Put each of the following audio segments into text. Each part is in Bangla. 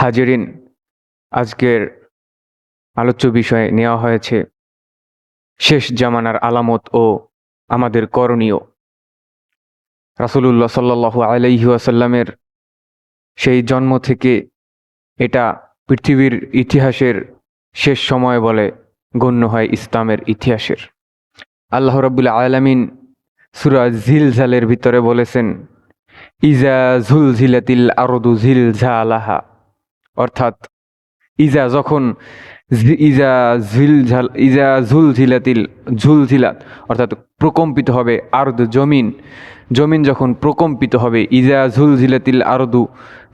হাজিরিন, আজকের আলোচ্য বিষয়ে নেওয়া হয়েছে শেষ জামানার আলামত ও আমাদের করণীয়। রাসূলুল্লাহ সাল্লাল্লাহু আলাইহি ওয়াসাল্লামের সেই জন্ম থেকে এটা পৃথিবীর ইতিহাসের শেষ সময় বলে গণ্য হয় ইসলামের ইতিহাসের। আল্লাহ রাব্বুল আলামিন সূরা জিলজালের ভিতরে বলেছেন, ইজা ঝুলঝিলাতিল আরদু ঝিলঝালাহা। অর্থাৎ ইজা যখন ইজা ঝিলঝাল ইজা ঝুল ঝিলাত, অর্থাৎ প্রকম্পিত হবে আরদ জমিন। জমিন যখন প্রকম্পিত হবে, ইজা ঝুলঝিলাতিল আরদু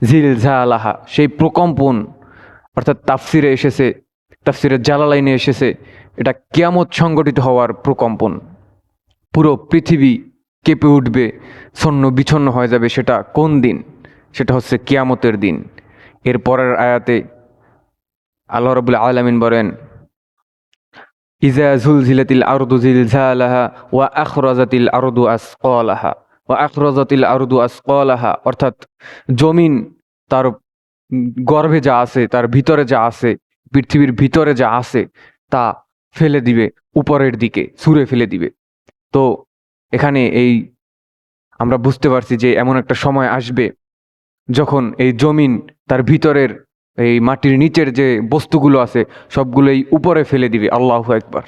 ঝিল ঝিলঝালাহা সেই প্রকম্পন, অর্থাৎ তাফসিরে এসেছে তাফসিরের জালালাইনে এসেছে, এটা কিয়ামত সংগঠিত হওয়ার প্রকম্পন। পুরো পৃথিবী কেঁপে উঠবে, ছন্ন বিছন্ন হয়ে যাবে সেটা কোন দিন? সেটা হচ্ছে কিয়ামতের দিন। এর পরের আয়াতে আল্লাহ রাবুল আলমিন বলেন, ইজা ঝুলঝিলাতিল আরদু জিলঝালাহা ওয়া আখরাজাতিল আরদু আসকালাহা। ওয়া আখরাজাতিল আরদু আসকালাহা, অর্থাৎ জমিন তার গর্ভে যা আছে, তার ভিতরে যা আছে, পৃথিবীর ভিতরে যা আছে, তা ফেলে দিবে, উপরের দিকে, ছুঁড়ে ফেলে দিবে। তো এখানে এই আমরা বুঝতে পারছি যে এমন একটা সময় আসবে যখন এই জমিন তার ভিতরের এই মাটির নিচের যে বস্তুগুলো আছে, সবগুলোই উপরে ফেলে দিবে। আল্লাহ একবার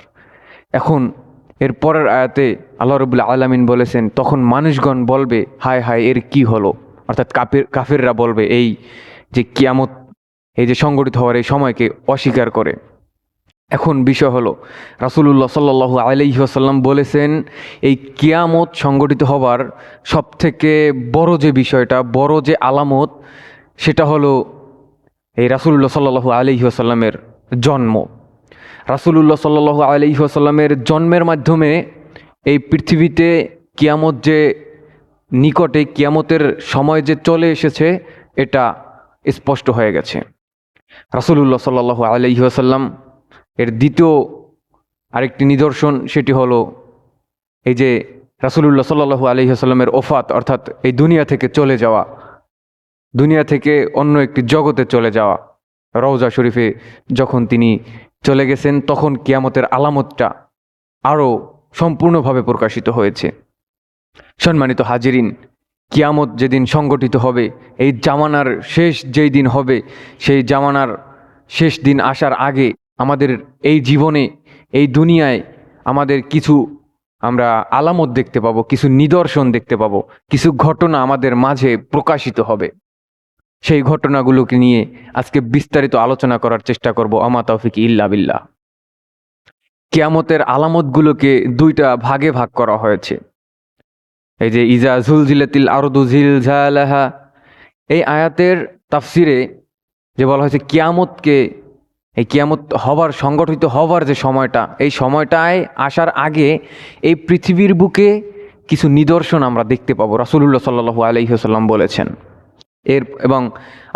এখন এর পরের আয়াতে আল্লাহ রবুল্লা আলামিন বলেছেন, তখন মানুষগণ বলবে, হায় হায়, এর কি হলো? অর্থাৎ কাফের, কাফেররা বলবে, এই যে কিয়ামত, এই যে সংগঠিত হওয়ার এই সময়কে অস্বীকার করে। এখন বিষয় হলো, রাসূলুল্লাহ সাল্লাল্লাহু আলাইহি ওয়াসাল্লাম বলেছেন, এই কিয়ামত সংগঠিত হবার সবথেকে বড় যে বিষয়টা, বড় যে আলামত, সেটা হলো এই রাসূলুল্লাহ সাল্লাল্লাহু আলাইহি ওয়াসাল্লামের জন্ম। রাসূলুল্লাহ সাল্লাল্লাহু আলাইহি ওয়াসাল্লামের জন্মের মাধ্যমে এই পৃথিবীতে কিয়ামত যে নিকটে, কিয়ামতের সময় যে চলে এসেছে, এটা স্পষ্ট হয়ে গেছে। রাসূলুল্লাহ সাল্লাল্লাহু আলাইহি ওয়াসাল্লাম এর দ্বিতীয় আরেকটি নিদর্শন সেটি হলো এই যে রাসূলুল্লাহ সাল্লাল্লাহু আলাইহি ওয়াসাল্লামের ওফাত, অর্থাৎ এই দুনিয়া থেকে চলে যাওয়া, দুনিয়া থেকে অন্য একটি জগতে চলে যাওয়া। রওজা শরীফে যখন তিনি চলে গেছেন, তখন কিয়ামতের আলামতটা আরও সম্পূর্ণভাবে প্রকাশিত হয়েছে। সম্মানিত হাজিরিন, কিয়ামত যেদিন সংগঠিত হবে, এই জামানার শেষ যেই দিন হবে, সেই জামানার শেষ দিন আসার আগে আমাদের এই জীবনে, এই দুনিয়ায় আমাদের কিছু আমরা আলামত দেখতে পাবো, কিছু নিদর্শন দেখতে পাবো, কিছু ঘটনা আমাদের মাঝে প্রকাশিত হবে। সেই ঘটনাগুলোকে নিয়ে আজকে বিস্তারিত আলোচনা করার চেষ্টা করব, আমা তৌফিক ইল্লা বিল্লাহ। কেয়ামতের আলামতগুলোকে দুইটা ভাগে ভাগ করা হয়েছে। এই যে, ইজা ঝুলঝিলাতিল আরদু ঝিলঝালাহা। এই আয়াতের তাফসিরে যে বলা হয়েছে, কিয়ামতকে এই কিয়ামত হবার, সংগঠিত হবার যে সময়টা, এই সময়টায় আসার আগে এই পৃথিবীর বুকে কিছু নিদর্শন আমরা দেখতে পাবো। রাসূলুল্লাহ সাল্লাল্লাহু আলাইহি ওয়াসাল্লাম বলেছেন। এর, এবং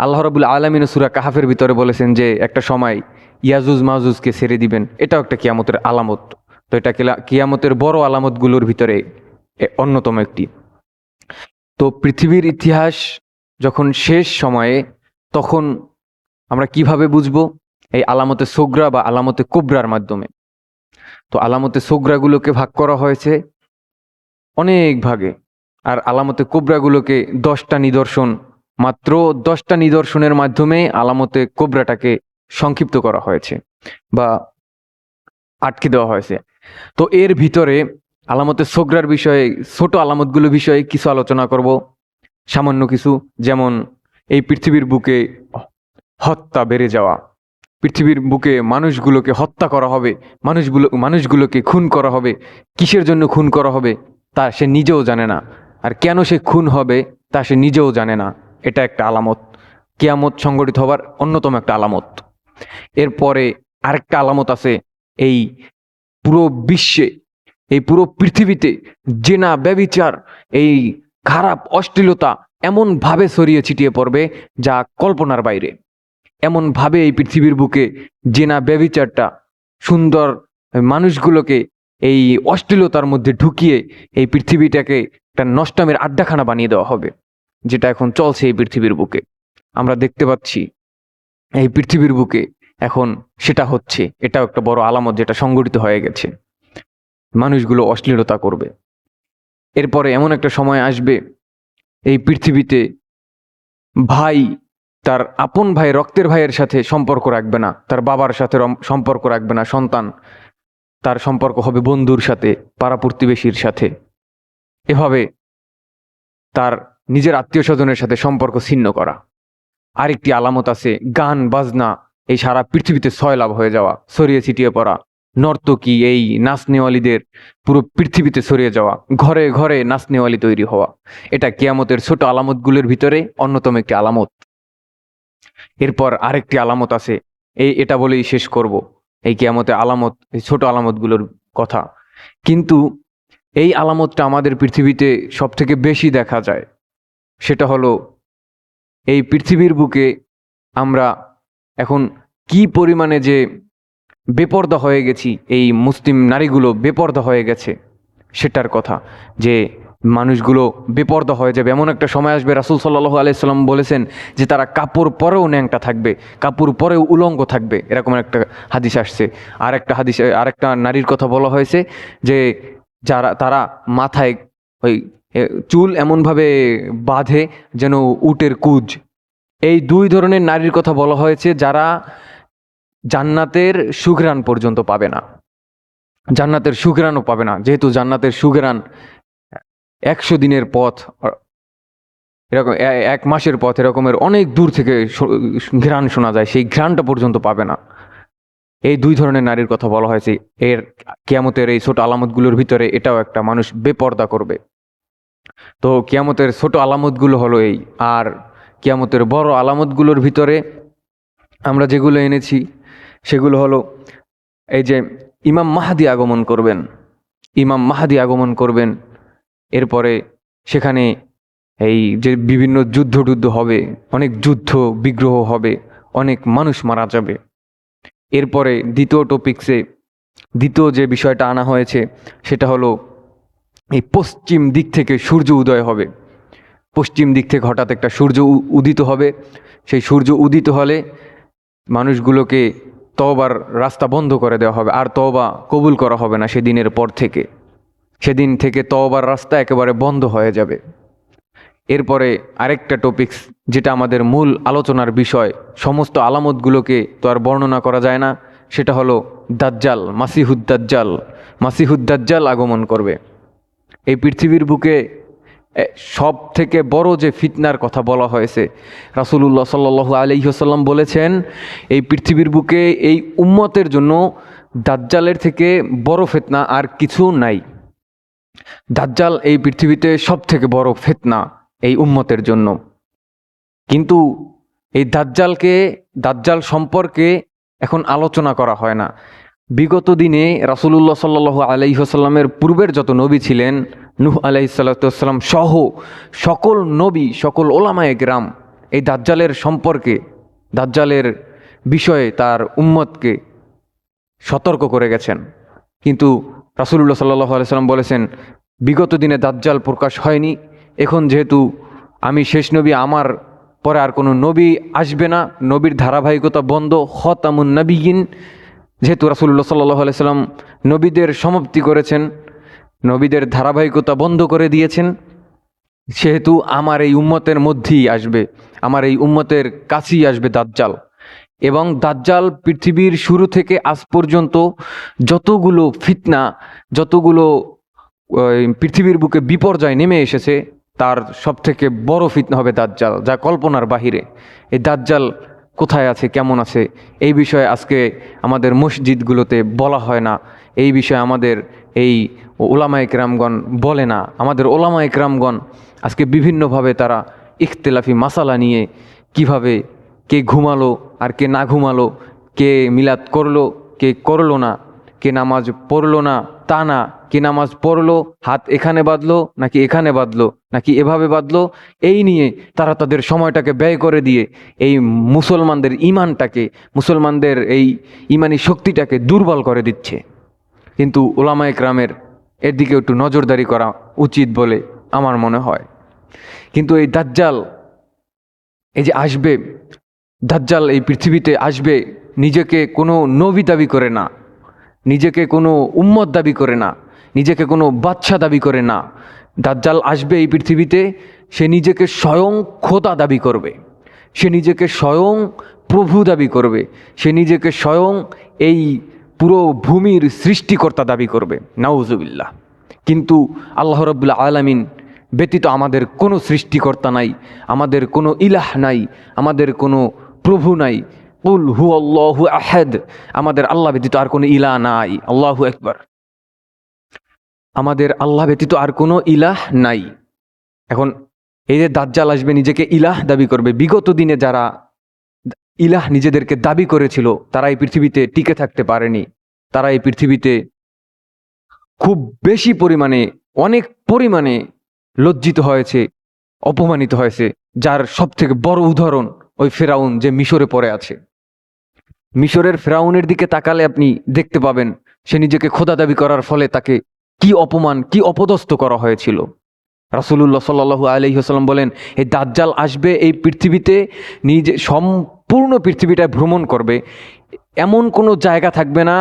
আল্লাহ রাবুল আলমিন সুরা কাহাফের ভিতরে বলেছেন যে, একটা সময় ইয়াজুজ মাজুজকে ছেড়ে দিবেন। এটাও একটা কিয়ামতের আলামত। তো এটা কিয়ামতের বড় আলামতগুলোর ভিতরে অন্যতম একটি। তো পৃথিবীর ইতিহাস যখন শেষ সময়ে, তখন আমরা কীভাবে বুঝব? এই আলামতে সোগ্রা বা আলামতে কোবরার মাধ্যমে। তো আলামতে সোগ্রাগুলোকে ভাগ করা হয়েছে অনেক ভাগে। আর আলামতে কোবরাগুলোকে দশটা নিদর্শন, মাত্র দশটা নিদর্শনের মাধ্যমে আলামতে কোবরাটাকে সংক্ষিপ্ত করা হয়েছে বা আটকে দেওয়া হয়েছে। তো এর ভিতরে আলামতে সোগ্রার বিষয়ে, ছোট আলামতগুলো বিষয়ে কিছু আলোচনা করব। সামান্য কিছু, যেমন এই পৃথিবীর বুকে হত্যা বেড়ে যাওয়া। পৃথিবীর বুকে মানুষগুলোকে হত্যা করা হবে, মানুষগুলো মানুষগুলোকে খুন করা হবে। কিসের জন্য খুন করা হবে, তা সে নিজেও জানে না। আর কেন সে খুন হবে, তা সে নিজেও জানে না। এটা একটা আলামত। কেয়ামত সংগঠিত হবার অন্যতম একটা আলামত। এরপরে আরেকটা আলামত আছে, এই পুরো বিশ্বে, এই পুরো পৃথিবীতে জেনা ব্যবিচার এই খারাপ অশ্লীলতা এমনভাবে ছড়িয়ে ছিটিয়ে পড়বে যা কল্পনার বাইরে। এমনভাবে এই পৃথিবীর বুকে জেনা ব্যবিচারটা সুন্দর মানুষগুলোকে এই অশ্লীলতার মধ্যে ঢুকিয়ে এই পৃথিবীটাকে একটা নষ্টমের আড্ডাখানা বানিয়ে দেওয়া হবে, যেটা এখন চলছে এই পৃথিবীর বুকে। আমরা দেখতে পাচ্ছি এই পৃথিবীর বুকে এখন সেটা হচ্ছে, এটাও একটা বড় আলামত যেটা সংগঠিত হয়ে গেছে। মানুষগুলো অশ্লীলতা করবে। এরপরে এমন একটা সময় আসবে, এই পৃথিবীতে ভাই তার আপন ভাই, রক্তের ভাইয়ের সাথে সম্পর্ক রাখবে না, তার বাবার সাথে সম্পর্ক রাখবে না, সন্তান। তার সম্পর্ক হবে বন্ধুর সাথে, পাড়া প্রতিবেশীর সাথে। এভাবে তার নিজের আত্মীয় স্বজনের সাথে সম্পর্ক ছিন্ন করা। আরেকটি আলামত আছে, গান, বাজনা, এই সারা পৃথিবীতে লাভ হয়ে যাওয়া, ছড়িয়ে ছিটিয়ে পড়া। নর্তকী, এই নাচনেওয়ালিদের পুরো পৃথিবীতে ছড়িয়ে যাওয়া, ঘরে ঘরে নাচনেওয়ালি তৈরি হওয়া। এটা কিয়ামতের ছোট আলামতগুলোর ভিতরে অন্যতম একটি আলামত। এরপর আরেকটি আলামত আছে। এই, এটা বলেই শেষ করব। এই কিয়ামতে আলামত, এই ছোট আলামতগুলোর কথা। কিন্তু এই আলামতটা আমাদের পৃথিবীতে সব থেকে বেশি দেখা যায়। সেটা হলো, এই পৃথিবীর বুকে আমরা এখন কি পরিমাণে যে বেপর্দা হয়ে গেছি, এই মুসলিম নারীগুলো বেপর্দা হয়ে গেছে, সেটার কথা। যে মানুষগুলো বেপর্দা হয়ে যাবে। এমন একটা সময় আসবে, রাসুল সাল্লাহ আলাইসাল্লাম বলেছেন যে তারা কাপড় পরেও ন্যাংটা থাকবে, কাপড় পরেও উলঙ্গ থাকবে, এরকম একটা হাদিস আসছে। আর একটা হাদিস আর একটা নারীর কথা বলা হয়েছে যে যারা, তারা মাথায় ওই চুল এমনভাবে বাঁধে যেন উটের কুজ। এই দুই ধরনের নারীর কথা বলা হয়েছে যারা জান্নাতের সুঘ্রাণ পর্যন্ত পাবে না। জান্নাতের সুঘ্রাণও পাবে না, যেহেতু জান্নাতের সুঘ্রাণ একশো দিনের পথ এরকম এক মাসের পথ এরকমের অনেক দূর থেকে ঘ্রাণ শোনা যায়, সেই ঘ্রাণটা পর্যন্ত পাবে না। এই দুই ধরনের নারীর কথা বলা হয়েছে। এর কিয়ামতের এই ছোট আলামতগুলোর ভিতরে এটাও একটা মানুষ বেপর্দা করবে। তো কিয়ামতের ছোট আলামতগুলো হলো এই, আর কিয়ামতের বড় আলামতগুলোর ভিতরে আমরা যেগুলো এনেছি, সেগুলো হলো এই যে ইমাম মাহাদি আগমন করবেন। ইমাম মাহাদি আগমন করবেন এরপরে সেখানে এই যে বিভিন্ন যুদ্ধ টুদ্ধ হবে, অনেক যুদ্ধ বিগ্রহ হবে, অনেক মানুষ মারা যাবে। এরপরে দ্বিতীয় টপিক্সে দ্বিতীয় যে বিষয়টা আনা হয়েছে, সেটা হলো এই পশ্চিম দিক থেকে সূর্য উদয় হবে। পশ্চিম দিক থেকে হঠাৎ একটা সূর্য উদিত হবে। সেই সূর্য উদিত হলে মানুষগুলোকে তবার রাস্তা বন্ধ করে দেওয়া হবে, আর তবা কবুল করা হবে না সেদিনের পর থেকে। সেদিন থেকে তওবার রাস্তা একেবারে বন্ধ হয়ে যাবে। এরপরে আরেকটা টপিকস যেটা আমাদের মূল আলোচনার বিষয়, সমস্ত আলামতগুলোকে তো আর বর্ণনা করা যায় না, সেটা হলো দাজ্জাল, মাসিহুদ্দাজ্জাল। মাসিহুদ্দাজ্জাল আগমন করবে। এই পৃথিবীর বুকে সব থেকে বড় যে ফিতনার কথা বলা হয়েছে, রাসুলুল্লাহ সাল্লাহ আলহিহসাল্লাম বলেছেন, এই পৃথিবীর বুকে এই উম্মতের জন্য দাজ্জালের থেকে বড় ফিতনা আর কিছু নাই। দাজ্জাল এই পৃথিবীতে সব থেকে বড় ফেতনা এই উম্মতের জন্য। কিন্তু এই দাজ্জালকে, দাজ্জাল সম্পর্কে এখন আলোচনা করা হয় না। বিগত দিনে রাসুলুল্লাহ সাল্লাহ আলাইসাল্লামের পূর্বের যত নবী ছিলেন, নুহ আলাইসাল্লাম সহ সকল নবী, সকল ওলামায়ে গ্রাম এই দাজ্জালের সম্পর্কে, দাজ্জালের বিষয়ে তার উম্মতকে সতর্ক করে গেছেন। কিন্তু রাসুলুল্লাহ সাল্লাহ আলাইসাল্লাম বলেছেন, বিগত দিনে দাজ্জাল প্রকাশ হয়নি, এখন যেহেতু আমি শেষ নবী, আমার পরে আর কোনো নবী আসবে না, নবীর ধারাবাহিকতা বন্ধ হতামুন নবীগিন যেহেতু রাসুল্লাহ সাল্লাহ আলাইসাল্লাম নবীদের সমাপ্তি করেছেন, নবীদের ধারাবাহিকতা বন্ধ করে দিয়েছেন, সেহেতু আমার এই উম্মতের মধ্যেই আসবে, আমার এই উম্মতের কাছেই আসবে দাজ্জাল। এবং দাজ্জাল পৃথিবীর শুরু থেকে আজ পর্যন্ত যতগুলো ফিতনা, যতগুলো পৃথিবীর বুকে বিপর্যয় নেমে এসেছে, তার সব থেকে বড় ফিতনা হবে দাজ্জাল, যা কল্পনার বাহিরে। এই দাজ্জাল কোথায় আছে, কেমন আছে, এই বিষয়ে আজকে আমাদের মসজিদগুলোতে বলা হয় না। এই বিষয়ে আমাদের এই ওলামা একরামগণ বলে না। আমাদের ওলামা একরামগণ আজকে বিভিন্নভাবে তারা ইখতলাফি মাসালা নিয়ে কীভাবে কে ঘুমালো আর কে না ঘুমালো, কে মিলাদ করল, কে করল না, কে নামাজ পড়ল না, তা না, কে নামাজ পড়ল, হাত এখানে বাঁধলো, নাকি এখানে বাঁধলো, নাকি এভাবে বাঁধলো, এই নিয়ে তারা তাদের সময়টাকে ব্যয় করে দিয়ে এই মুসলমানদের ইমানটাকে, মুসলমানদের এই ইমানি শক্তিটাকে দুর্বল করে দিচ্ছে। কিন্তু ওলামা একরামের এর দিকে একটু নজরদারি করা উচিত বলে আমার মনে হয়। কিন্তু এই দাজ্জাল, এই যে আসবে দাজ্জাল এই পৃথিবীতে আসবে, নিজেকে কোনো নবী দাবি করে না, নিজেকে কোনো উম্মত দাবি করে না, নিজেকে কোনো বাচ্চা দাবি করে না। দাজ্জাল আসবে এই পৃথিবীতে, সে নিজেকে স্বয়ং খোদা দাবি করবে, সে নিজেকে স্বয়ং প্রভু দাবি করবে, সে নিজেকে স্বয়ং এই পুরো ভূমির সৃষ্টিকর্তা দাবি করবে, নাউজুবিল্লাহ। কিন্তু আল্লাহ রব্বুল্লা আলামিন ব্যতীত আমাদের কোনো সৃষ্টিকর্তা নাই, আমাদের কোনো ইলাহ নাই, আমাদের কোনো প্রভু নাই। উল হু আল্লাহু আহেদ। আমাদের আল্লাহ ব্যতীত আর কোনো ইলা নাই। আল্লাহু একবার আমাদের আল্লাহ ব্যতীত আর কোনো ইলাহ নাই। এখন এই যে দাজ্জাল আসবে, নিজেকে ইলাহ দাবি করবে। বিগত দিনে যারা ইলাহ নিজেদেরকে দাবি করেছিল, তারা এই পৃথিবীতে টিকে থাকতে পারেনি। তারা এই পৃথিবীতে খুব বেশি পরিমাণে, অনেক পরিমাণে লজ্জিত হয়েছে, অপমানিত হয়েছে, যার সব থেকে বড় উদাহরণ ওই ফেরাউন যে মিশরে পড়ে আছে। মিশরের ফেরাউনের দিকে তাকালে আপনি দেখতে পাবেন, সে নিজেকে খোদা দাবি করার ফলে তাকে কি অপমান, কি অপদস্থ করা হয়েছিল। রাসুলুল্লাহ সাল্লু আলহিহাস্লাম বলেন, এই দাজ্জাল আসবে এই পৃথিবীতে, নিজে সম্পূর্ণ পৃথিবীটায় ভ্রমণ করবে। এমন কোনো জায়গা থাকবে না,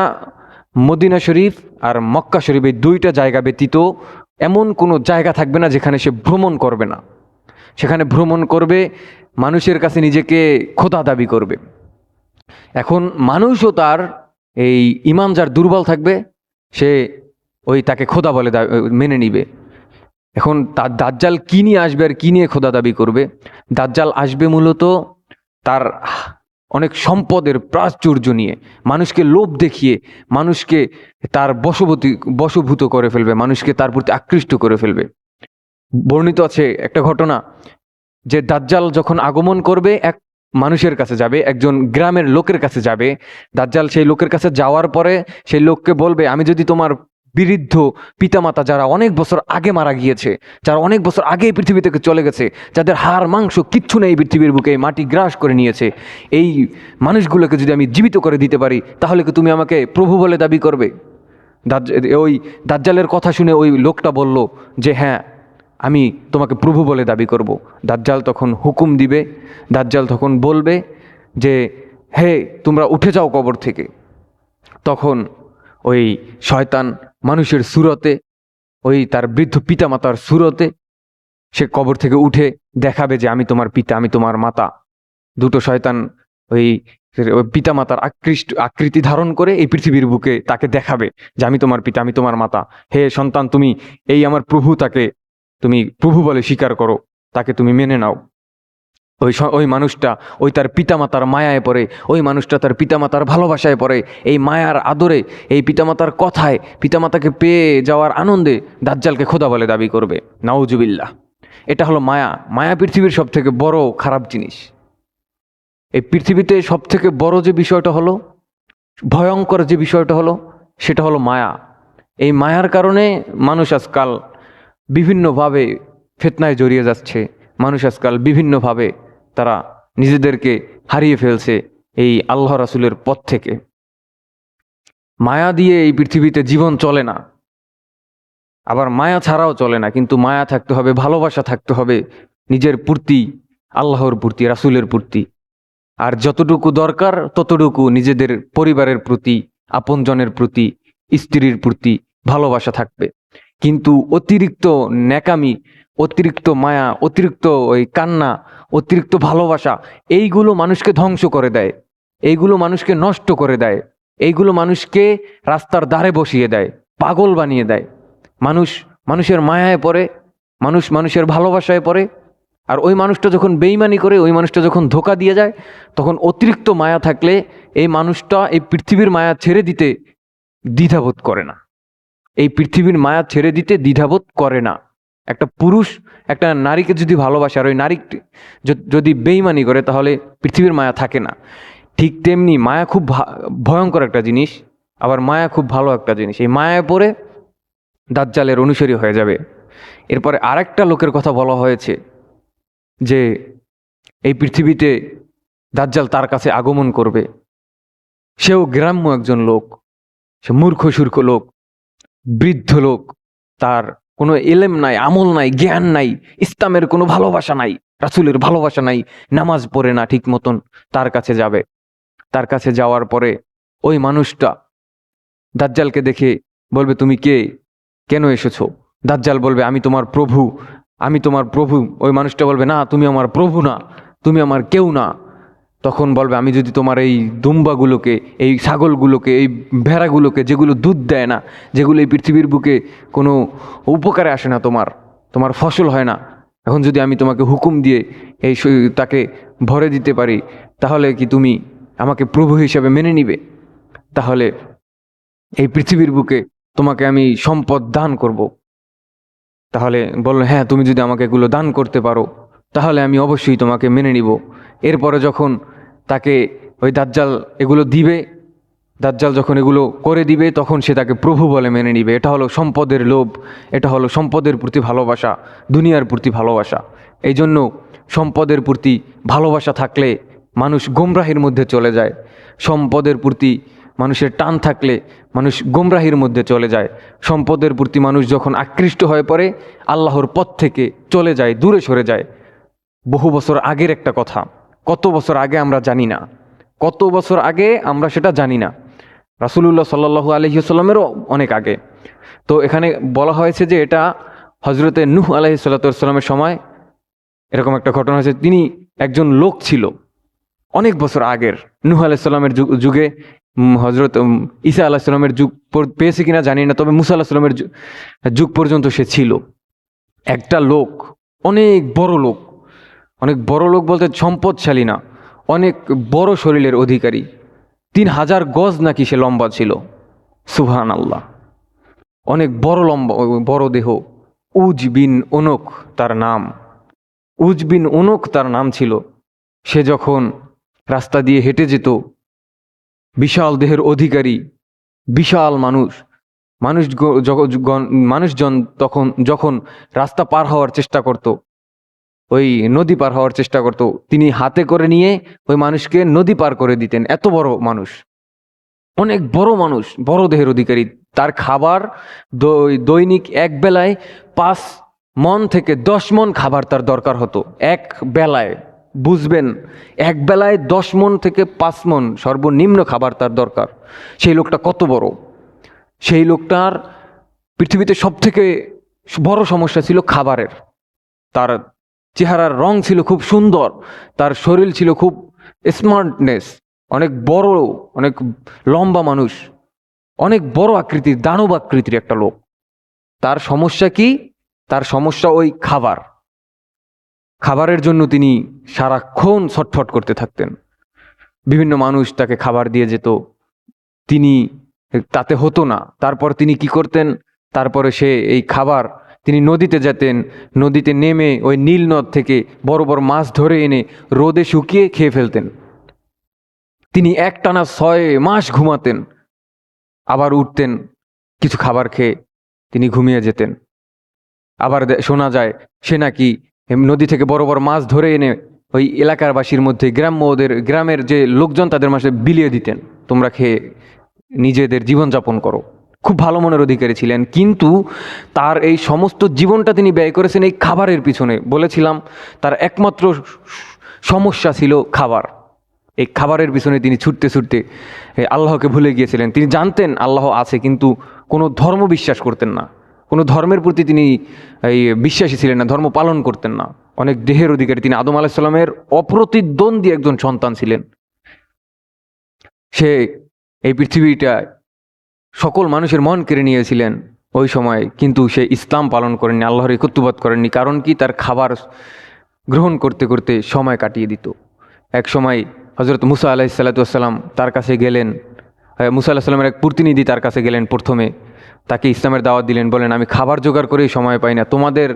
মদিনা শরীফ আর মক্কা শরীফ, এই দুইটা জায়গা ব্যতীত এমন কোনো জায়গা থাকবে না যেখানে সে ভ্রমণ করবে না। সেখানে ভ্রমণ করবে, মানুষের কাছে নিজেকে খোদা দাবি করবে। এখন মানুষও তার এই ইমান যার দুর্বল থাকবে, সে ওই তাকে খোদা বলে মেনে নিবে। এখন তার দাজ্জাল কি নিয়ে আসবে আর কি নিয়ে খোদা দাবি করবে? দাজ্জাল আসবে মূলত তার অনেক সম্পদের প্রাচুর্য নিয়ে, মানুষকে লোভ দেখিয়ে, মানুষকে তার বশবতী, বশভূত করে ফেলবে, মানুষকে তার প্রতি আকৃষ্ট করে ফেলবে। বর্ণিত আছে একটা ঘটনা যে দাজ্জাল যখন আগমন করবে, এক মানুষের কাছে যাবে, একজন গ্রামের লোকের কাছে যাবে, দাজ্জাল সেই লোকের কাছে যাওয়ার পরে সেই লোককে বলবে, আমি যদি তোমার বিরুদ্ধ পিতামাতা যারা অনেক বছর আগে মারা গিয়েছে, যারা অনেক বছর আগে এই পৃথিবী থেকে চলে গেছে, যাদের হাড়, মাংস কিচ্ছু নেই পৃথিবীর বুকে মাটি গ্রাস করে নিয়েছে, এই মানুষগুলোকে যদি আমি জীবিত করে দিতে পারি, তাহলে কি তুমি আমাকে প্রভু বলে দাবি করবে? ওই দাজ্জালের কথা শুনে ওই লোকটা বলল যে হ্যাঁ আমি তোমাকে প্রভু বলে দাবি করব। দাজ্জাল তখন হুকুম দিবে। দাজ্জাল তখন বলবে যে, হে, তোমরা উঠে যাও কবর থেকে। তখন ওই শয়তান মানুষের সুরতে, ওই তার বৃদ্ধ পিতামাতার সুরতে সে কবর থেকে উঠে দেখাবে যে, আমি তোমার পিতা, আমি তোমার মাতা। দুটো শয়তান ওই পিতামাতার আকৃষ্ট, আকৃতি ধারণ করে এই পৃথিবীর বুকে তাকে দেখাবে যে, আমি তোমার পিতা, আমি তোমার মাতা। হে সন্তান, তুমি এই আমার প্রভু তাকে তুমি প্রভু বলে স্বীকার করো, তাকে তুমি মেনে নাও। ওই ওই মানুষটা, ওই তার পিতামাতার মায়ায় পড়ে, ওই মানুষটা তার পিতামাতার ভালোবাসায় পড়ে, এই মায়ার আদরে, এই পিতামাতার কথায়, পিতামাতাকে পেয়ে যাওয়ার আনন্দে দাজ্জালকে খোদা বলে দাবি করবে। নাউজুবিল্লাহ। এটা হলো মায়া। মায়া পৃথিবীর সব থেকে বড় খারাপ জিনিস। এই পৃথিবীতে সব থেকে বড় যে বিষয়টা হলো, ভয়ঙ্কর যে বিষয়টা হলো, সেটা হলো মায়া। এই মায়ার কারণে মানুষ আজকাল বিভিন্নভাবে ফেতনায় জড়িয়ে যাচ্ছে। মানুষ আজকাল বিভিন্নভাবে তারা নিজেদেরকে হারিয়ে ফেলছে এই আল্লাহ রাসুলের পথ থেকে। মায়া দিয়ে এই পৃথিবীতে জীবন চলে না। আবার মায়া ছাড়াও চলে না, কিন্তু মায়া থাকতে হবে, ভালোবাসা থাকতে হবে, নিজের পূর্তি, আল্লাহর পূর্তি, রাসুলের পূর্তি। আর যতটুকু দরকার, ততটুকু নিজেদের পরিবারের প্রতি, আপনজনের প্রতি, স্ত্রীর প্রতি ভালোবাসা থাকবে। কিন্তু অতিরিক্ত ন্যাকামি, অতিরিক্ত মায়া, অতিরিক্ত ওই কান্না, অতিরিক্ত ভালোবাসা, এইগুলো মানুষকে ধ্বংস করে দেয়। এইগুলো মানুষকে নষ্ট করে দেয়। এইগুলো মানুষকে রাস্তার ধারে বসিয়ে দেয়, পাগল বানিয়ে দেয়। মানুষ মানুষের মায়ায় পড়ে, মানুষ মানুষের ভালোবাসায় পড়ে। আর ওই মানুষটা যখন বেইমানি করে, ওই মানুষটা যখন ধোকা দিয়ে যায়, তখন অতিরিক্ত মায়া থাকলে এই মানুষটা এই পৃথিবীর মায়া ছেড়ে দিতে দ্বিধাবোধ করে না। এই পৃথিবীর মায়া ছেড়ে দিতে দ্বিধাবোধ করে না। একটা পুরুষ, একটা নারীকে যদি ভালোবাসে, আর ওই নারী যদি বেইমানি করে, তাহলে পৃথিবীর মায়া থাকে না। ঠিক তেমনি মায়া খুব ভয়ঙ্কর একটা জিনিস, আবার মায়া খুব ভালো একটা জিনিস। এই মায়ায় পড়ে দাজ্জালের অনুসারী হয়ে যাবে। এরপরে আরেকটা লোকের কথা বলা হয়েছে যে, এই পৃথিবীতে দাজ্জাল তার কাছে আগমন করবে। সেও গ্রাম্য একজন লোক। সে মূর্খ, সূর্খ লোক। বৃদ্ধ লোক, তার কোনো এলেম নাই, আমল নাই, জ্ঞান নাই, ইসলামের কোনো ভালোবাসা নাই, রাসুলের ভালোবাসা নাই, নামাজ পড়ে না ঠিক মতন, তার কাছে যাবে। তার কাছে যাওয়ার পরে ওই মানুষটা দাজ্জালকে দেখে বলবে, তুমি কে? কেন এসেছ? দাজ্জাল বলবে, আমি তোমার প্রভু, আমি তোমার প্রভু। ওই মানুষটা বলবে, না, তুমি আমার প্রভু না, তুমি আমার কেউ না। তখন বলবে, আমি যদি তোমার এই দুম্বাগুলোকে, এই ছাগলগুলোকে, এই ভেড়াগুলোকে, যেগুলো দুধ দেয় না, যেগুলো এই পৃথিবীর বুকে কোনো উপকারে আসে না তোমার তোমার ফসল হয় না, এখন যদি আমি তোমাকে হুকুম দিয়ে এই তাকে ভরে দিতে পারি, তাহলে কি তুমি আমাকে প্রভু হিসাবে মেনে নিবে? তাহলে এই পৃথিবীর বুকে তোমাকে আমি সম্পদ দান করব। তাহলে বলল হ্যাঁ তুমি যদি আমাকে এগুলো দান করতে পারো, তাহলে আমি অবশ্যই তোমাকে মেনে নিব। এরপরে যখন তাকে ওই দাজ্জাল এগুলো দিবে। দাজ্জাল যখন এগুলো করে দিবে, তখন সে তাকে প্রভু বলে মেনে নিবে। এটা হলো সম্পদের লোভ, এটা হলো সম্পদের প্রতি ভালোবাসা, দুনিয়ার প্রতি ভালোবাসা। এই জন্য সম্পদের প্রতি ভালোবাসা থাকলে মানুষ গোমরাহির মধ্যে চলে যায়। সম্পদের প্রতি মানুষের টান থাকলে মানুষ গোমরাহির মধ্যে চলে যায়। সম্পদের প্রতি মানুষ যখন আকৃষ্ট হয়ে পড়ে, আল্লাহর পথ থেকে চলে যায়, দূরে সরে যায়। বহু বছর আগের একটা কথা। কত বছর আগে আমরা জানি না। কত বছর আগে আমরা সেটা জানি না। রাসুলুল্লাহ সাল্লাহু আলহিসাল্লামেরও অনেক আগে। তো এখানে বলা হয়েছে যে এটা হজরতে নুহ আলহি সাল্লাতামের সময় এরকম একটা ঘটনা হয়েছে। তিনি একজন লোক ছিল অনেক বছর আগের। নুহ আলাইসাল্লামের যুগে হজরত ঈসা আলাহিসাল্লামের যুগ পেয়েছে কিনা জানি না, তবে মুসা আলাহিসাল্লামের যুগ পর্যন্ত সে ছিল। একটা লোক, অনেক বড় লোক। অনেক বড় লোক বলতে সম্পদশালী না, অনেক বড় শরীরের অধিকারী। তিন হাজার গজ নাকি সে লম্বা ছিল। সুবহান আল্লাহ অনেক বড় লম্বা, বড় দেহ। উজ বিন ওনক তার নাম। উজ বিন ওনক তার নাম ছিল। সে যখন রাস্তা দিয়ে হেঁটে যেত, বিশাল দেহের অধিকারী, বিশাল মানুষ মানুষ মানুষজন তখন যখন রাস্তা পার হওয়ার চেষ্টা করত ওই নদী পার হওয়ার চেষ্টা করত। তিনি হাতে করে নিয়ে ওই মানুষকে নদী পার করে দিতেন। এত বড় মানুষ। অনেক বড় মানুষ, বড় দেহের অধিকারী। তার খাবার দৈনিক এক বেলায় পাঁচ মন থেকে দশ মন খাবার তার দরকার হতো। এক বেলায়, বুঝবেন, এক বেলায় দশ মন থেকে পাঁচ মন সর্বনিম্ন খাবার তার দরকার। সেই লোকটা কত বড়? সেই লোকটার পৃথিবীতে সব থেকে বড় সমস্যা ছিল খাবারের। তার চেহারার রং ছিল খুব সুন্দর, তার শরীর ছিল খুব স্মার্টনেস অনেক বড়, অনেক লম্বা মানুষ, অনেক বড় আকৃতির, দানব আকৃতির একটা লোক। তার সমস্যা কি? তার সমস্যা ওই খাবার। খাবারের জন্য তিনি সারাক্ষণ ছটফট করতে থাকতেন। বিভিন্ন মানুষ তাকে খাবার দিয়ে যেত। তিনি তাতে হতো না। তারপর তিনি কি করতেন? তারপরে সে এই খাবার তিনি নদীতে যেতেন। নদীতে নেমে ওই নীল নদ থেকে বড় বড় মাছ ধরে এনে রোদে শুকিয়ে খেয়ে ফেলতেন। তিনি একটানা ছয় মাস ঘুমাতেন। আবার উঠতেন, কিছু খাবার খেয়ে তিনি ঘুমিয়ে যেতেন। আবার শোনা যায়, সে নাকি নদী থেকে বড় বড় মাছ ধরে এনে ওই এলাকারবাসীর মধ্যে গ্রাম্য ওদের, গ্রামের যে লোকজন তাদের মাসে বিলিয়ে দিতেন। তোমরা খেয়ে নিজেদের জীবনযাপন করো। খুব ভালো মনের অধিকারী ছিলেন। কিন্তু তার এই সমস্ত জীবনটা তিনি ব্যয় করেছেন এই খাবারের পিছনে। বলেছিলাম, তার একমাত্র সমস্যা ছিল খাবার। এই খাবারের পিছনে তিনি ছুটতে ছুটতে আল্লাহকে ভুলে গিয়েছিলেন। তিনি জানতেন আল্লাহ আছে, কিন্তু কোনো ধর্ম বিশ্বাস করতেন না। কোনো ধর্মের প্রতি তিনি এই বিশ্বাসী ছিলেন না, ধর্ম পালন করতেন না। অনেক দেহের অধিকারী, তিনি আদম আলাহিসাল্লামের অপ্রতিদ্বন্দ্বী একজন সন্তান ছিলেন। সে এই পৃথিবীটায় সকল মানুষের মন কেড়ে নিয়েছিলেন ওই সময়, কিন্তু সে ইসলাম পালন করেননি, আল্লাহর একত্ববাদ করেননি, কারণ কি? তার খাবার গ্রহণ করতে করতে সময় কাটিয়ে দিত। এক সময় হজরত মুসা আলাহিসাল্লাতুসাল্লাম তার কাছে গেলেন মুসা আলাহিসাল্লামের এক প্রতিনিধি তার কাছে গেলেন প্রথমে। তাকে ইসলামের দাওয়াত দিলেন, বলেন, আমি খাবার জোগাড় করেই সময় পাই না, তোমাদের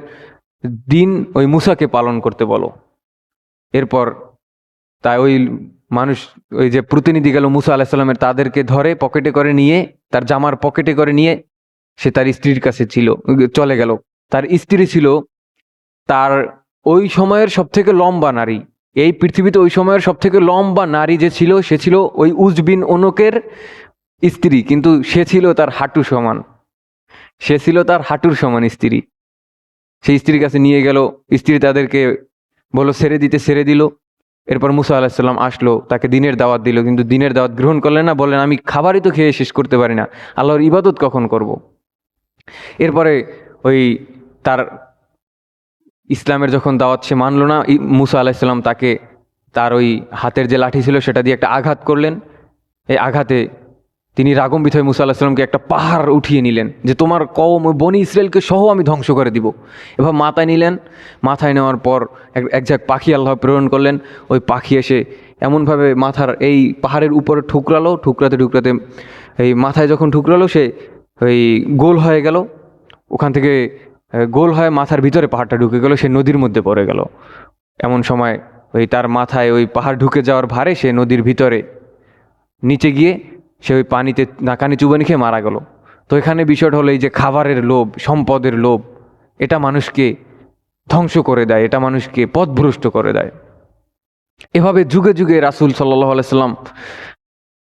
দিন ওই মুসাকে পালন করতে বলো। এরপর তাই ওই মানুষ ওই যে প্রতিনিধি গেল মুসা আলাহিসাল্লামের তাদেরকে ধরে, পকেটে করে নিয়ে, তার জামার পকেটে করে নিয়ে সে তার স্ত্রীর কাছে ছিল, চলে গেল। তার স্ত্রী ছিল তার ওই সময়ের সব থেকে লম্বা নারী। এই পৃথিবীতে ওই সময়ের সব থেকে লম্বা নারী যে ছিল, সে ছিল ওই উজবিন অনুকের স্ত্রী, কিন্তু সে ছিল তার হাঁটু সমান। সে ছিল তার হাঁটুর সমান স্ত্রী। সেই স্ত্রীর কাছে নিয়ে গেল, স্ত্রী তাদেরকে বলল, ছেড়ে দিতে, ছেড়ে দিল। এরপর মুসা আলাহিসাল্লাম আসলো, তাকে দিনের দাওয়াত দিল, কিন্তু দিনের দাওয়াত গ্রহণ করলেন না, বললেন, আমি খাবারই তো খেয়ে শেষ করতে পারি না আল্লাহর ইবাদত কখন করব। এরপরে ওই তার ইসলামের যখন দাওয়াত সে মানল না মুসা আলাহিসাল্লাম তাকে তার ওই হাতের যে লাঠি ছিল, সেটা দিয়ে একটা আঘাত করলেন এই আঘাতে তিনি রাগম্বিত হয়ে মুসা আলাহিসাল্লামকে একটা পাহাড় উঠিয়ে নিলেন যে তোমার কম বনি ইসরায়েলকে সহ আমি ধ্বংস করে দিব। এবার মাথায় নিলেন, মাথায় নেওয়ার পর এক ঝাঁক পাখি আল্লাহ প্রেরণ করলেন। ওই পাখি এসে এমনভাবে মাথার এই পাহাড়ের উপরে ঠুকরালো, ঠুকরাতে ঠুকরাতে এই মাথায় যখন ঠুকরালো, সে ওই গোল হয়ে গেল। ওখান থেকে গোল হয়ে মাথার ভিতরে পাহাড়টা ঢুকে গেল, সে নদীর মধ্যে পড়ে গেল। এমন সময় ওই তার মাথায় ওই পাহাড় ঢুকে যাওয়ার ভারে সে নদীর ভিতরে নিচে গিয়ে সে ওই পানিতে নাকানি চুবানি খেয়ে মারা গেল। তো এখানে বিষয়টা হলো এই যে খাবারের লোভ, সম্পদের লোভ, এটা মানুষকে ধ্বংস করে দেয়, এটা মানুষকে পথভ্রষ্ট করে দেয়। এভাবে যুগে যুগে রাসুল সাল্লাহ আলাইসাল্লাম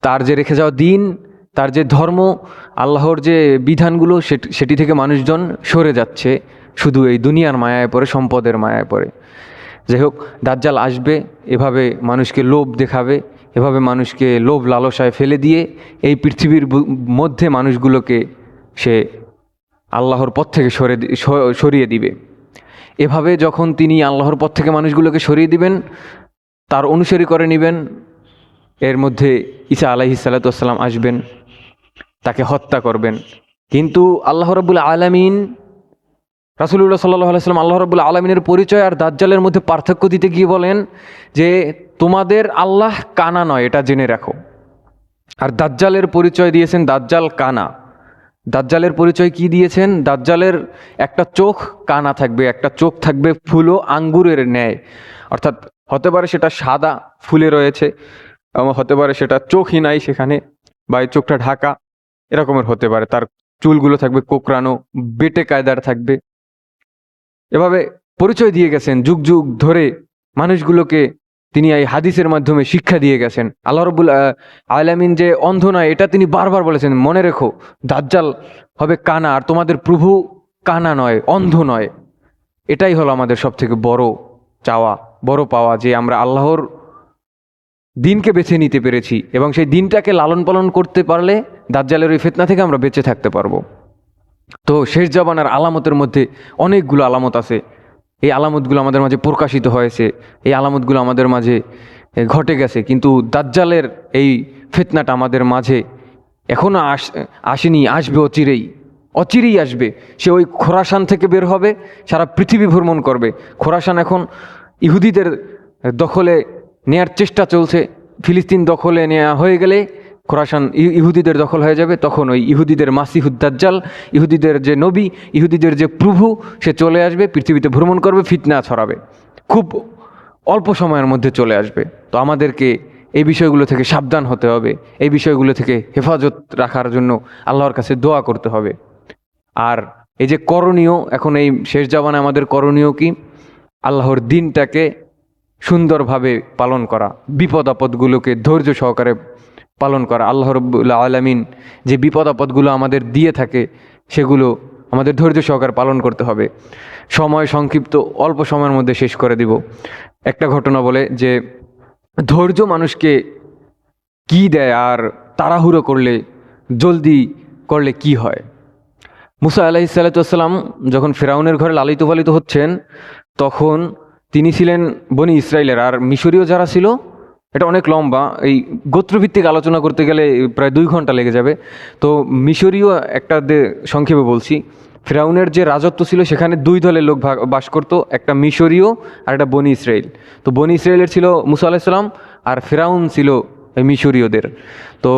তার যে রেখে যাওয়া দিন, তার যে ধর্ম, আল্লাহর যে বিধানগুলো সেট- থেকে মানুষজন সরে যাচ্ছে, শুধু এই দুনিয়ার মায়ায় পড়ে, সম্পদের মায়ায় পড়ে। যাই হোক, দাজ্জাল আসবে, এভাবে মানুষকে লোভ দেখাবে এভাবে মানুষকে লোভ লালসায় ফেলে দিয়ে এই পৃথিবীর মধ্যে মানুষগুলোকে সে আল্লাহর পথ থেকে সরে সরিয়ে দিবে। এভাবে যখন তিনি আল্লাহর পথ থেকে মানুষগুলোকে সরিয়ে দিবেন, তার অনুসারী করে নেবেন, এর মধ্যে ঈসা আলাহি সাল্লাতাম আসবেন, তাকে হত্যা করবেন। কিন্তু আল্লাহ রবুল আলমিন রাসুল্লাহ সাল্লাহ আলাইসাল্লাম আল্লাহ রবুল্লা আলমিনের পরিচয় আর দাজ্জালের মধ্যে পার্থক্য দিতে গিয়ে বলেন যে তোমাদের আল্লাহ কানা নয়, এটা জেনে রাখো। আর দাজ্জালের পরিচয় দিয়েছেন দাজ্জাল কানা। দাজ্জালের পরিচয় কি দিয়েছেন? দাজ্জালের একটা চোখ কানা থাকবে, একটা চোখ থাকবে ফুলো আঙ্গুরের ন্যায়। অর্থাৎ হতে পারে সেটা সাদা ফুলে রয়েছে, এবং হতে পারে সেটা চোখই নাই সেখানে, বা এই চোখটা ঢাকা, এরকমের হতে পারে। তার চুলগুলো থাকবে কোকড়ানো, বেটে কায়দার থাকবে। এভাবে পরিচয় দিয়ে গেছেন, যুগ যুগ ধরে মানুষগুলোকে তিনি এই হাদিসের মাধ্যমে শিক্ষা দিয়ে গেছেন। আল্লাহ রবুল আলামিন যে অন্ধ নয়, এটা তিনি বারবার বলেছেন, মনে রেখো, দাজ্জাল হবে কানা, আর তোমাদের প্রভু কানা নয়, অন্ধ নয়। এটাই হলো আমাদের সব থেকে বড় চাওয়া, বড় পাওয়া যে আমরা আল্লাহর দিনকে বেছে নিতে পেরেছি এবং সেই দিনটাকে লালন পালন করতে পারলে দাজ্জালের ওই ফেতনা থেকে আমরা বেঁচে থাকতে পারব। তো শেষ জাবানার আলামতের মধ্যে অনেকগুলো আলামত আছে। এই আলামতগুলো আমাদের মাঝে প্রকাশিত হয়েছে। এই আলামতগুলো আমাদের মাঝে ঘটে গেছে। কিন্তু দাজ্জালের এই ফেতনাটা আমাদের মাঝে এখনও আস, আসেনি, আসবে অচিরেই। অচিরেই আসবে। সে ওই খোরাসান থেকে বের হবে, সারা পৃথিবী ভ্রমণ করবে। খোরাসান এখন ইহুদিদের দখলে নেয়ার চেষ্টা চলছে। ফিলিস্তিন দখলে নেওয়া হয়ে গেলে খোরাসান ইহুদিদের দখল হয়ে যাবে, তখন ওই ইহুদিদের মাসিহুদ্দাজ্জাল ইহুদিদের যে নবী, ইহুদিদের যে প্রভু, সে চলে আসবে, পৃথিবীতে ভ্রমণ করবে, ফিতনা ছড়াবে। খুব অল্প সময়ের মধ্যে চলে আসবে। তো আমাদেরকে এই বিষয়গুলো থেকে সাবধান হতে হবে, এই বিষয়গুলো থেকে হেফাজত রাখার জন্য আল্লাহর কাছে দোয়া করতে হবে। আর এই যে করণীয়, এখন এই শেষ জামানে আমাদের করণীয় কি? আল্লাহর দিনটাকে সুন্দরভাবে পালন করা। বিপদ আপদগুলোকে ধৈর্য সহকারে পালন করা। আল্লাহ রব্বুল্লা আলমিন যে বিপদ আপদগুলো আমাদের দিয়ে থাকে, সেগুলো আমাদের ধৈর্য সহকারে পালন করতে হবে। সময় সংক্ষিপ্ত অল্প সময়ের মধ্যে শেষ করে দিব। একটা ঘটনা বলে যে, ধৈর্য মানুষকে কি দেয় আর তাড়াহুড়ো করলে, জলদি করলে কি হয়? মুসা আলাহি সাল্লাতাম যখন ফেরাউনের ঘরে লালিত পালিত হচ্ছেন, তখন তিনি ছিলেন বনি ইসরায়েলের আর মিশরীয় যারা ছিল এটা অনেক লম্বা। এই গোত্রভিত্তিক আলোচনা করতে গেলে প্রায় দুই ঘণ্টা লেগে যাবে। তো মিশরীয় একটা সংক্ষেপে বলছি, ফেরাউনের যে রাজত্ব ছিল সেখানে দুই দলের লোক বাস করতো, একটা মিশরীয় আর একটা বনি ইসরায়েল তো বনি ইসরায়েলের ছিল মুসা আলাহিসাল্লাম আর ফেরাউন ছিল মিশরীয়দের। তো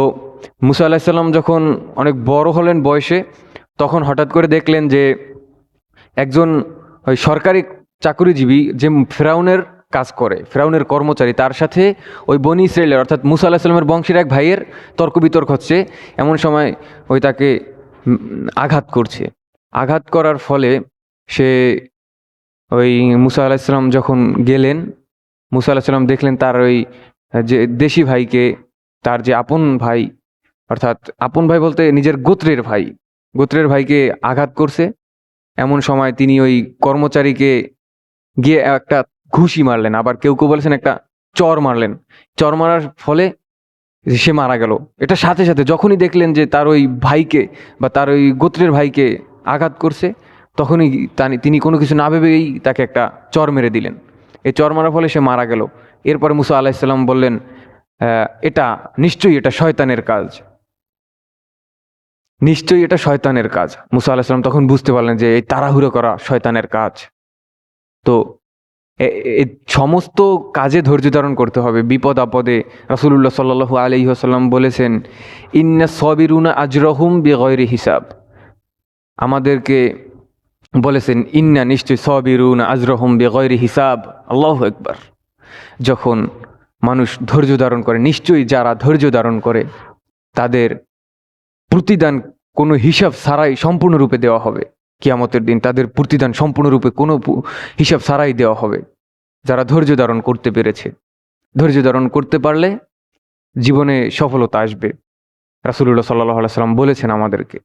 মুসা আলাহিসাল্লাম যখন অনেক বড় হলেন বয়সে, তখন হঠাৎ করে দেখলেন যে একজন ওই সরকারি চাকরিজীবী যে ফেরাউনের কাজ করে। ফেরাউনের কর্মচারী তার সাথে ওই বনি ইসরায়েলের অর্থাৎ মুসা আল্লাহ সাল্লামের বংশের এক ভাইয়ের তর্ক বিতর্ক হচ্ছে। এমন সময় ওই তাকে আঘাত করছে। আঘাত করার ফলে সে ওই মুসা আলাহিসাল্লাম যখন গেলেন, মুসা আলাহিসাল্লাম দেখলেন তার ওই যে দেশি ভাইকে, তার যে আপন ভাই, অর্থাৎ আপন ভাই বলতে নিজের গোত্রের ভাই, গোত্রের ভাইকে আঘাত করছে। এমন সময় তিনি ওই কর্মচারীকে গিয়ে একটা ঘুষি মারলেন আবার কেউ কেউ বলেছেন একটা চর মারলেন। চর মারার ফলে সে মারা গেল। এটা সাথে সাথে যখনই দেখলেন যে তার ওই ভাইকে বা তার ওই গোত্রের ভাইকে আঘাত করছে তখনই তানি- কোনো কিছু না ভেবেই তাকে একটা চর মেরে দিলেন। এই চর মারার ফলে সে মারা গেল। এরপরে মুসা আলাহিসাল্লাম বললেন "আহ, এটা নিশ্চয়ই এটা শয়তানের কাজ। নিশ্চয়ই এটা শয়তানের কাজ। মুসা আলাহিসাল্লাম তখন বুঝতে পারলেন যে এই তাড়াহুড়ো করা শয়তানের কাজ। তো সমস্ত কাজে ধৈর্য ধারণ করতে হবে। বিপদ আপদে রাসুলুল্লাহ সাল্লু আলহি আসাল্লাম বলেছেন, ইন্না সবিরুনা আজরহুম বেগয়রি হিসাব। আমাদেরকে বলেছেন, ইন্না নিশ্চয় সবিরুন আজরহুম বেগয়রি হিসাব। আল্লাহ একবার যখন মানুষ ধৈর্য ধারণ করে, নিশ্চয়ই যারা ধৈর্য ধারণ করে, তাদের প্রতিদান কোনো হিসাব ছাড়াই সম্পূর্ণরূপে দেওয়া হবে। কিয়ামতের দিন তাদের প্রতিদান সম্পূর্ণরূপে কোনো হিসাব ছাড়াই দেওয়া হবে। যারা ধৈর্য ধারণ করতে পেরেছে। ধৈর্য ধারণ করতে পারলে জীবনে সফলতা আসবে। রাসুলুল্লাহ সাল্লাহ সাল্লাম বলেছেন আমাদেরকে।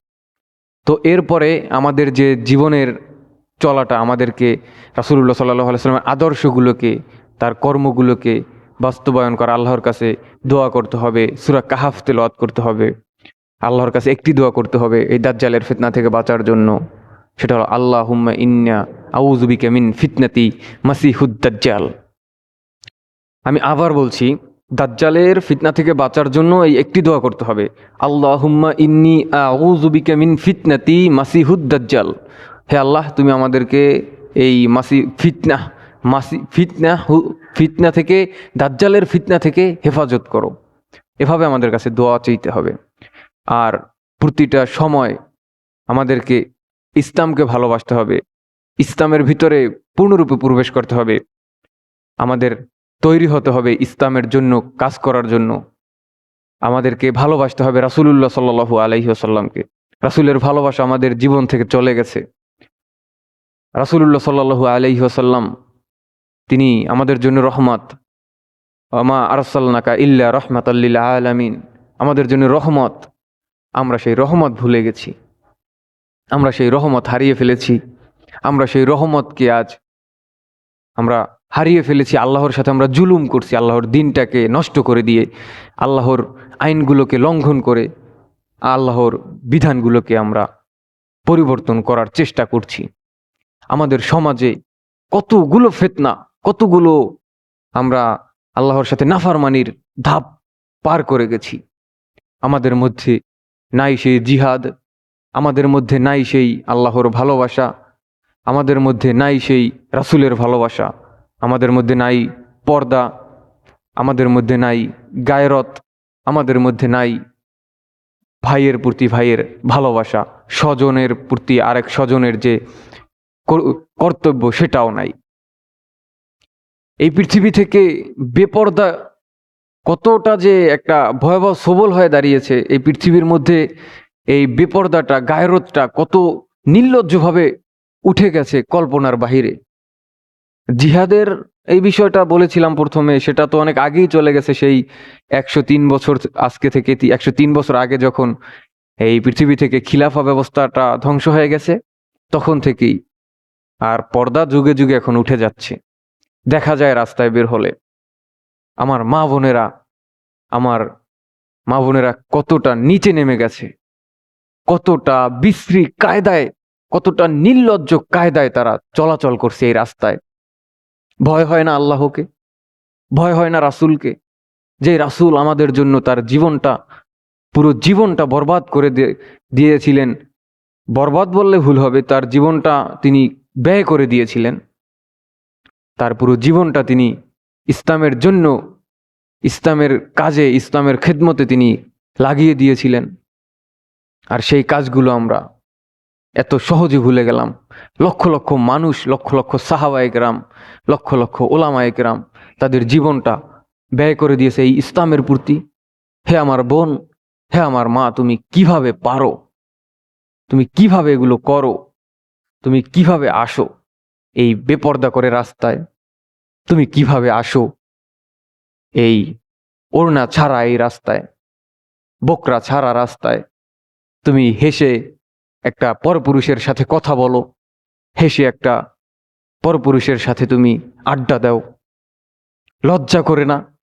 তো এরপরে আমাদের যে জীবনের চলাটা আমাদেরকে রাসুলুল্লাহ সাল্লাহ সাল্লামের আদর্শগুলোকে, তার কর্মগুলোকে বাস্তবায়ন করা, আল্লাহর কাছে দোয়া করতে হবে, সুরা কাহাফ তেলাওয়াত করতে হবে, আল্লাহর কাছে একটি দোয়া করতে হবে এই দাজ্জালের ফিতনা থেকে বাঁচার জন্য। সেটা হলো আল্লাহ হুম্মা ইন্না আউজুবিকা মিন ফিতনাতি মাসিহুদ দাজ্জাল। আমি আবার বলছি, দাজ্জালের ফিতনা থেকে বাঁচার জন্য এই একটি দোয়া করতে হবে আল্লাহ হুম্মা ইন্নি আউজুবিকা মিন ফিতনাতি মাসিহুদ দাজ্জাল। হে আল্লাহ, তুমি আমাদেরকে এই মাসি, ফিতনা মাসি, ফিতনা ফিতনা থেকে, দাজ্জালের ফিতনা থেকে হেফাজত করো। এভাবে আমাদের কাছে দোয়া চাইতে হবে। আর প্রতিটা সময় আমাদেরকে ইসলামকে ভালোবাসতে হবে। ইসলামের ভিতরে পূর্ণরূপে প্রবেশ করতে হবে। আমাদের তৈরি হতে হবে ইসলামের জন্য, কাজ করার জন্য। আমাদেরকে ভালোবাসতে হবে রাসুলুল্লাহ সাল্লু আলহিহাসাল্লামকে রাসুলের ভালোবাসা আমাদের জীবন থেকে চলে গেছে। রাসুলুল্লাহ সাল্লু আলহিহাসাল্লাম তিনি আমাদের জন্য রহমত। আমা আরসাল্লাকা ইল্লা রহমত আল্লিল আলামিন। আমাদের জন্য রহমত। আমরা সেই রহমত ভুলে গেছি। আমরা সেই রহমত হারিয়ে ফেলেছি। আমরা সেই রহমতকে আজ আমরা হারিয়ে ফেলেছি। আল্লাহর সাথে আমরা জুলুম করছি। আল্লাহর দিনটাকে নষ্ট করে দিয়ে, আল্লাহর আইনগুলোকে লঙ্ঘন করে, আল্লাহর বিধানগুলোকে আমরা পরিবর্তন করার চেষ্টা করছি। আমাদের সমাজে কতগুলো ফেতনা, কতগুলো আমরা আল্লাহর সাথে নাফারমানির ধাপ পার করে গেছি। আমাদের মধ্যে নাই সেই জিহাদ আমাদের মধ্যে নাই সেই আল্লাহর ভালোবাসা, আমাদের মধ্যে নাই সেই রাসুলের ভালোবাসা, আমাদের মধ্যে নাই পর্দা, আমাদের মধ্যে নাই গায়রত, আমাদের মধ্যে নাই ভাইয়ের প্রতি ভাইয়ের ভালোবাসা, স্বজনের প্রতি আরেক স্বজনের যে কর- কর্তব্য সেটাও নাই। এই পৃথিবী থেকে বেপর্দা কতটা যে একটা ভয়াবহ সবল হয়ে দাঁড়িয়েছে, এই পৃথিবীর মধ্যে এই বেপর্দাটা গায়রতটা কত নির্লজ্জভাবে উঠে গেছে কল্পনার বাহিরে। জিহাদের এই বিষয়টা বলেছিলাম প্রথমে, সেটা তো অনেক আগেই চলে গেছে সেই একশো তিন বছর আজকে থেকে, একশো তিন বছর আগে যখন এই পৃথিবী থেকে খিলাফা ব্যবস্থাটা ধ্বংস হয়ে গেছে, তখন থেকেই। আর পর্দা যুগে যুগে এখন উঠে যাচ্ছে। দেখা যায় রাস্তায় বের হলে। আমার মা বোনেরা, আমার মা বোনেরা কতটা নিচে নেমে গেছে। কতটা বিশ্রী কায়দায়, কতটা নির্লজ্জ কায়দায় তারা চলাচল করছে এই রাস্তায়। ভয় হয় না আল্লাহকে? ভয় হয় না রাসূলকে? যে রাসূল আমাদের জন্য তার জীবনটা, পুরো জীবনটা বরবাদ করে দিয়ে- দিয়েছিলেন। বরবাদ বললে ভুল হবে, তার জীবনটা তিনি ব্যয় করে দিয়েছিলেন। তার পুরো জীবনটা তিনি ইসলামের জন্য, ইসলামের কাজে, ইসলামের খেদমতে তিনি লাগিয়ে দিয়েছিলেন। আর সেই কাজগুলো আমরা এত সহজে ভুলে গেলাম। লক্ষ লক্ষ মানুষ, লক্ষ লক্ষ সাহাবায়ে গ্রাম লক্ষ লক্ষ ওলামায়ে গ্রাম তাদের জীবনটা ব্যয় করে দিয়েছে এই ইসলামের প্রতি। হে আমার বোন, হে আমার মা, তুমি কীভাবে পারো? তুমি কীভাবে এগুলো করো? তুমি কীভাবে আসো এই বেপর্দা করে রাস্তায়? তুমি কীভাবে আসো এই ওড়না ছাড়া এই রাস্তায়, বকরা ছাড়া রাস্তায়? তুমি হেসে একটা পরপুরুষের সাথে কথা বলো। হেসে একটা পরপুরুষের সাথে তুমি আড্ডা দাও। লজ্জা করে না।